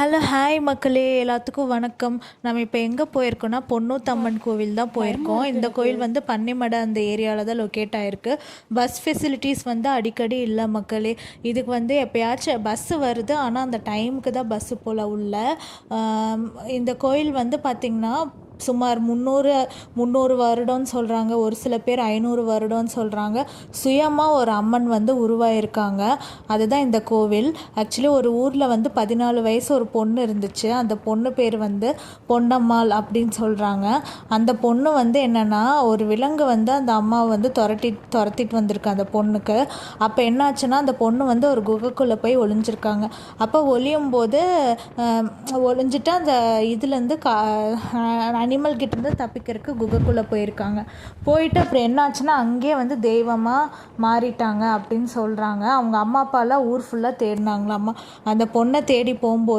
Hello hi மக்களே. எல்லாத்துக்கும் வணக்கம். நம்ம இப்போ எங்கே போயிருக்கோம்னா பொன்னூத்தம்மன் கோவில் தான் போயிருக்கோம். இந்த கோவில் வந்து பன்னிமடை அந்த ஏரியாவில் தான் லொக்கேட் ஆகிருக்கு பஸ் ஃபெசிலிட்டிஸ் வந்து அடிக்கடி இல்லை மக்களே. இதுக்கு வந்து எப்போயாச்சும் பஸ்ஸு வருது. ஆனால் அந்த டைமுக்கு தான் பஸ்ஸு போல் உள்ள. இந்த கோயில் வந்து பார்த்திங்கன்னா சுமார் முந்நூறு முந்நூறு வருடம்னு சொல்கிறாங்க ஒரு சில பேர் ஐநூறு வருடம்னு சொல்கிறாங்க சுயமாக ஒரு அம்மன் வந்து உருவாயிருக்காங்க. அதுதான் இந்த கோவில். ஆக்சுவலி ஒரு ஊரில் வந்து பதினாலு வயசு ஒரு பொண்ணு இருந்துச்சு. அந்த பொண்ணு பேர் வந்து பொன்னம்மாள் அப்படின்னு சொல்கிறாங்க அந்த பொண்ணு வந்து என்னென்னா ஒரு விலங்கு வந்து அந்த அம்மாவை வந்து துரட்டி துரத்திட்டு வந்திருக்கு அந்த பொண்ணுக்கு. அப்போ என்னாச்சுன்னா அந்த பொண்ணு வந்து ஒரு குகைக்குள்ளே போய் ஒளிஞ்சிருக்காங்க. அப்போ ஒளியும் போது ஒளிஞ்சிட்டு அந்த இதுலேருந்து கா அனிமல் கிட்டேருந்து தப்பிக்கிறதுக்கு குகைக்குள்ளே போயிருக்காங்க. போயிட்டு அப்புறம் என்னாச்சுன்னா அங்கேயே வந்து தெய்வமாக மாறிட்டாங்க அப்படின்னு சொல்கிறாங்க அவங்க அம்மா அப்பாலாம் ஊர் ஃபுல்லாக தேடினாங்களாம்மா. அந்த பொண்ணை தேடி போகும்போது